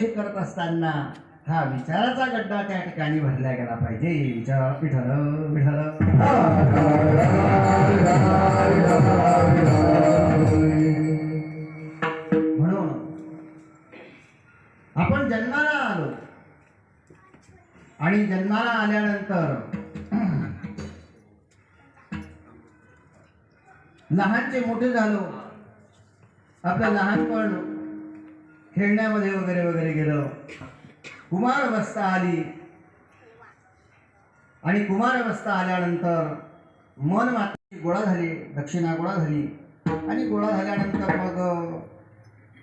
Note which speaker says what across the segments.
Speaker 1: हे करत असताना हा विचाराचा गड्डा त्या ठिकाणी भरला गेला पाहिजे. विचार विठल विठल म्हणून आपण जन्माला आलो. आणि जन्माला आल्यानंतर लहानचे मोठे झालो. आपलं लहानपण खेळण्यामध्ये वगैरे वगैरे गेलं. कुमार अवस्था आली. आणि कुमार अवस्था आल्यानंतर मन मात्र गोळा झाली दक्षिणा गोळा झाली. आणि गोळा झाल्यानंतर मग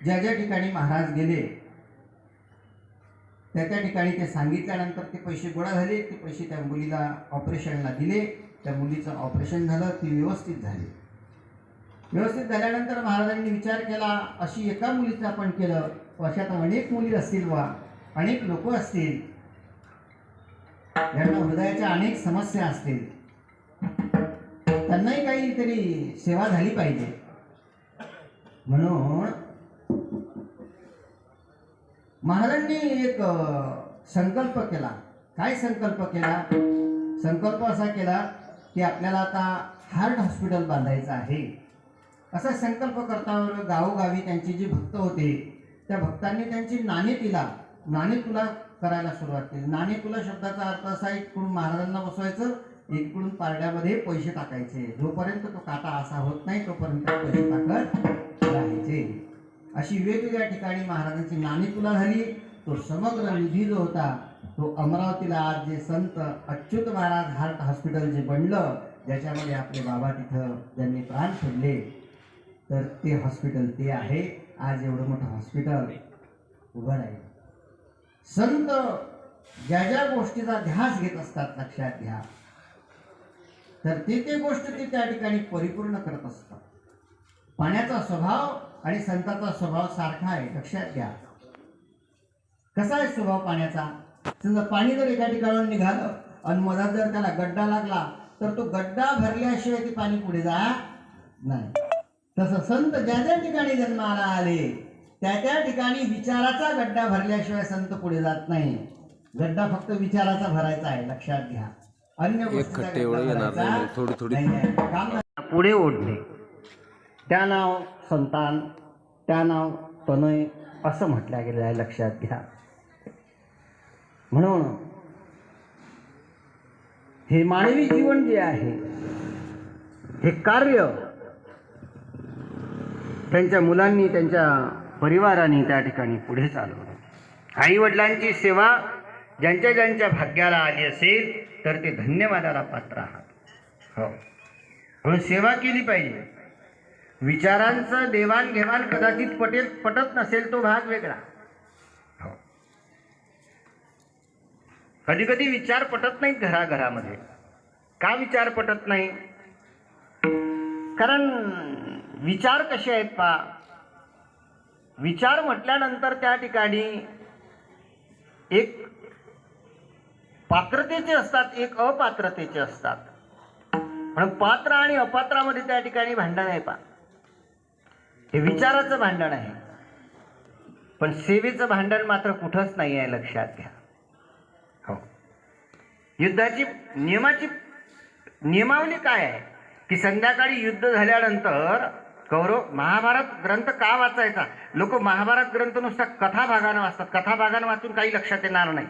Speaker 1: ज्या ज्या ठिकाणी महाराज गेले त्या त्या ठिकाणी ते सांगितल्यानंतर ते पैसे गोळा झाले. ते पैसे त्या मुलीला ऑपरेशनला दिले. त्या मुलीचं ऑपरेशन झालं. ती व्यवस्थित झाली. व्यवस्थित झाल्यानंतर महाराजांनी विचार केला. अशी एका मुलीचं आपण केलं. वर्षात अनेक मुली असतील वा अनेक लोक असतील. यांना हृदयाच्या अनेक समस्या असतील. त्यांनाही काहीतरी सेवा झाली पाहिजे. म्हणून महाराजांनी एक संकल्प केला. काय संकल्प केला? संकल्प असा केला की आपल्याला आता हार्ट हॉस्पिटल बांधायचं आहे. असा संकल्प करताना गावोगावी त्यांचे जे भक्त होते त्या भक्तांनी त्यांची नाणे तिला. नाणे तुला करायला सुरुवात केली. नाणे तुला शब्दाचा अर्थ असा इकडून महाराजांना बसवायचं इकडून पारड्यामध्ये पैसे टाकायचे. जोपर्यंत तो काटा असा होत नाही तोपर्यंत पैसे टाकत राहायचे. अशी वेगवेगळ्या ठिकाणी महाराजांची नाणी तुला झाली. तो समग्र निधी जो होता तो अमरावतीला आज जे संत अच्युत महाराज हार्ट हॉस्पिटल जे बनलं ज्याच्यामध्ये आपले बाबा तिथं ज्यांनी प्राण सोडले तर ते हॉस्पिटल ते आहे. आज एवढं मोठं हॉस्पिटल उभं राहील. संत ज्या ज्या गोष्टीचा ध्यास घेत असतात लक्षात घ्या. तर ते ते गोष्ट ते त्या ठिकाणी परिपूर्ण करत असतात. पाण्याचा स्वभाव आणि संताचा स्वभाव सारखा आहे लक्षात घ्या. कसा आहे स्वभाव पाण्याचा? समजा पाणी जर एका ठिकाणावर निघालं आणि मधात जर त्याला गड्डा लागला तर तो गड्डा भरल्याशिवाय ते पाणी पुढे जा. नाही. तसं संत ज्या ज्या ठिकाणी जन्माला आले त्या त्या ठिकाणी विचाराचा गड्डा भरल्याशिवाय संत पुढे जात नाही. गड्डा फक्त विचाराचा भरायचा आहे लक्षात घ्या. अन्य
Speaker 2: थोडी- थोडी.
Speaker 1: पुढे ओढणे. त्या नाव संतान त्या नाव तनय असं म्हटलं गेलं आहे लक्षात घ्या. म्हणून हे मानवी जीवन जे आहे हे कार्य त्यांच्या मुलांनी त्यांच्या परिवाराने त्या ठिकाणी पुढे चालवलं. आईवडिलांची सेवा ज्यांच्या ज्यांच्या भाग्याला आली असेल तर ते धन्यवादाला पात्र आहात. हो. म्हणून सेवा केली पाहिजे. विचारांचं देवाणघेवाण कदाचित पटेल पटत नसेल तो भाग वेगळा. हो. कधी कधी विचार पटत नाहीत घराघरामध्ये. का विचार पटत नाही? कारण विचार कसे आहेत पा विचार म्हटल्यानंतर त्या ठिकाणी एक पात्रतेचे असतात एक अपात्रतेचे असतात. म्हणून पात्र आणि अपात्रामध्ये त्या ठिकाणी भांडण आहे पा हे विचाराचं भांडण आहे. पण सेवेचं भांडण मात्र कुठंच नाही आहे लक्षात घ्या. हो. युद्धाची नियमाची नियमावली काय आहे? की संध्याकाळी युद्ध झाल्यानंतर कौरव महाभारत ग्रंथ का वाचायचा? लोक महाभारत ग्रंथ नुसता कथा भागानं वाचतात. कथा भागानं वाचून काही लक्षात येणार नाही.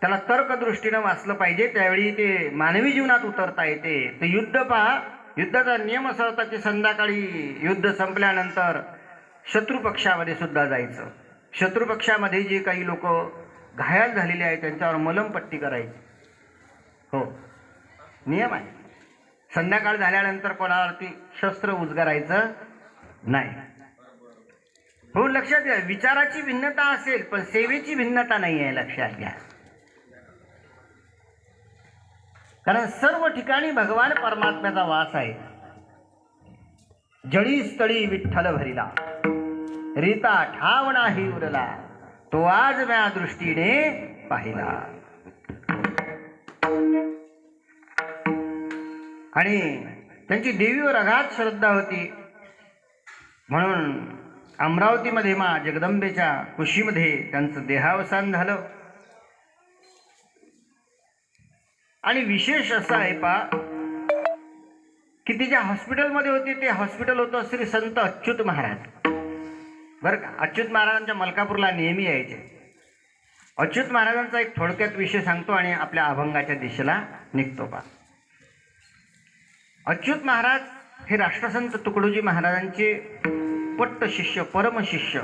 Speaker 1: त्याला तर्कदृष्टीनं वाचलं पाहिजे. त्यावेळी ते मानवी जीवनात उतरता येते. ते युद्ध पहा. युद्धाचा नियम असा होता की संध्याकाळी युद्ध संपल्यानंतर शत्रुपक्षामध्ये सुद्धा जायचं. शत्रुपक्षामध्ये जे काही लोक घायल झालेले आहेत त्यांच्यावर मलमपट्टी करायची. हो. नियम आहे. संध्याकाळ झाल्यानंतर कोणावरती शस्त्र उजगारायचं नाही. हो लक्षात घ्या विचाराची भिन्नता असेल पण सेवेची भिन्नता नाही आहे लक्षात घ्या. कारण सर्व ठिकाणी भगवान परमात्म्याचा वास आहे. जळी स्थळी विठ्ठल भरिला. रीता ठाव नाही उरला. तो आज म्या दृष्टीने पाहिला. आणि त्यांची देवीवर अगाध श्रद्धा होती. म्हणून अमरावतीमध्ये मा जगदंबेच्या कुशीमध्ये त्यांचं देहावसान झालं. आणि विशेष असं आहे पा की ती ज्या हॉस्पिटलमध्ये होती ते हॉस्पिटल होतं श्री संत अच्युत महाराज. बरं का? अच्युत महाराजांच्या मलकापूरला नेहमी यायचे. अच्युत महाराजांचा एक थोडक्यात विषय सांगतो आणि आपल्या अभंगाच्या दिशेला निघतो पा. अच्युत महाराज हे राष्ट्रसंत तुकडोजी महाराजांचे पट्ट शिष्य परमशिष्य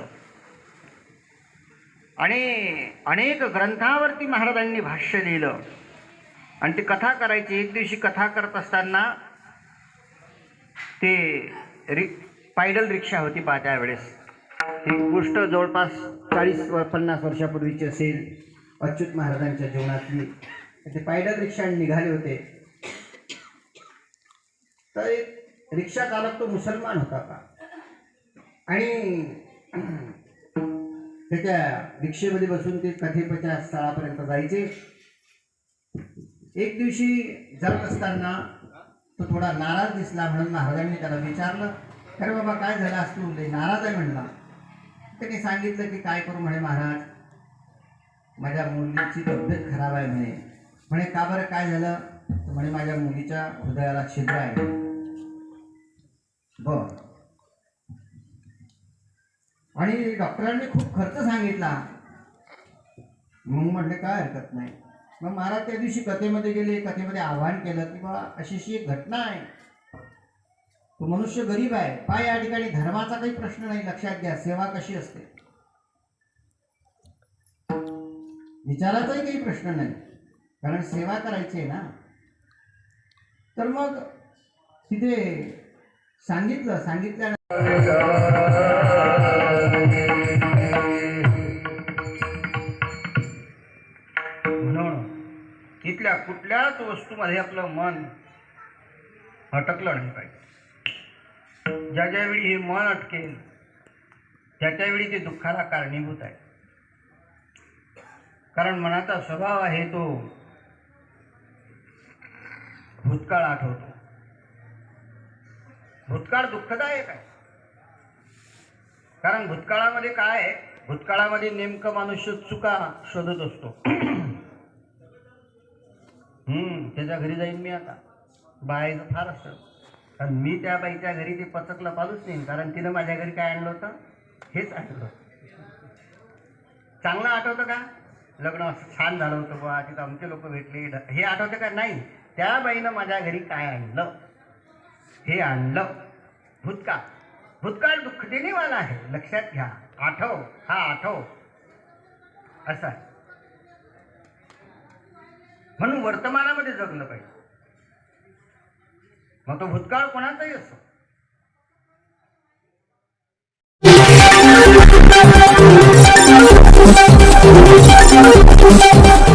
Speaker 1: आणि अनेक ग्रंथावरती महाराजांनी भाष्य लिहिलं. आणि ते कथा करायची. एक दिवशी कथा करत असताना ते रि पायडल रिक्षा होती पहा त्यावेळेस. ही गोष्ट जवळपास चाळीस व पन्नास वर्षापूर्वीची असेल अच्युत महाराजांच्या जीवनातली. ते पायडल रिक्षा निघाले होते. तर एक रिक्षा चालक तो मुसलमान होता का? आणि त्याच्या रिक्षेमध्ये बसून ते कथेपच्या स्थळापर्यंत जायचे. एक दिवशी जात असताना तो थोडा नाराज दिसला म्हणून महाराजांनी त्याला विचारलं अरे बाबा काय झालं आज तू? नाराज आहे म्हणला. त्याने सांगितलं की काय करू म्हणे महाराज? माझ्या मुलीची तब्येत खराब आहे म्हणे. म्हणे का बरं? काय झालं? म्हणे माझ्या मुलीच्या हृदयाला छिद्र आहे. बर. आणि डॉक्टरांनी खूप खर्च सांगितला. मग म्हटले काय हरकत नाही. मग महाराज त्या दिवशी कथेमध्ये गेले कथेमध्ये आव्हान केलं की बाबा अशी अशी एक घटना आहे. तो मनुष्य गरीब आहे. पहा या ठिकाणी धर्माचा काही प्रश्न नाही. लक्षात घ्या सेवा कशी असते? विचाराचाही काही प्रश्न नाही. कारण सेवा करायची आहे ना. तर मग तिथे सांगितलं सांगितल्या म्हणून तिथल्या कुठल्याच वस्तूमध्ये आपलं मन अटकलं नाही पाहिजे. ज्या ज्यावेळी हे मन अटकेल त्या त्यावेळी ते दुःखाला कारणीभूत आहे. कारण मनाचा स्वभाव आहे तो भूतकाळ आठवतो भूतकाळ दुःखदायक आहे. कारण भूतकाळामध्ये काय आहे? भूतकाळामध्ये नेमकं मनुष्य चुका शोधत असतो. हम्म त्याच्या घरी जाईन मी आता. बायचं फार असतं. कारण मी त्या बाईच्या घरी ते पचकलं पालूच नाही. कारण तिनं माझ्या घरी काय आणलं होतं? हेच आणलं चांगलं आठवतं का? लग्न असं छान झालं होतं बा तिथं आमचे लोक भेटले. हे आठवतं का? नाही. त्या बाईनं माझ्या घरी काय आणलं? हे आणलं. भूतकाळ. भूतकाळ दुःख देणेवाला आहे. लक्षात घ्या. आठव. हा आठव. असा म्हणून वर्तमानामध्ये जगलं पाहिजे. मग तो भूतकाळ कोणाचाही असो. Thank you.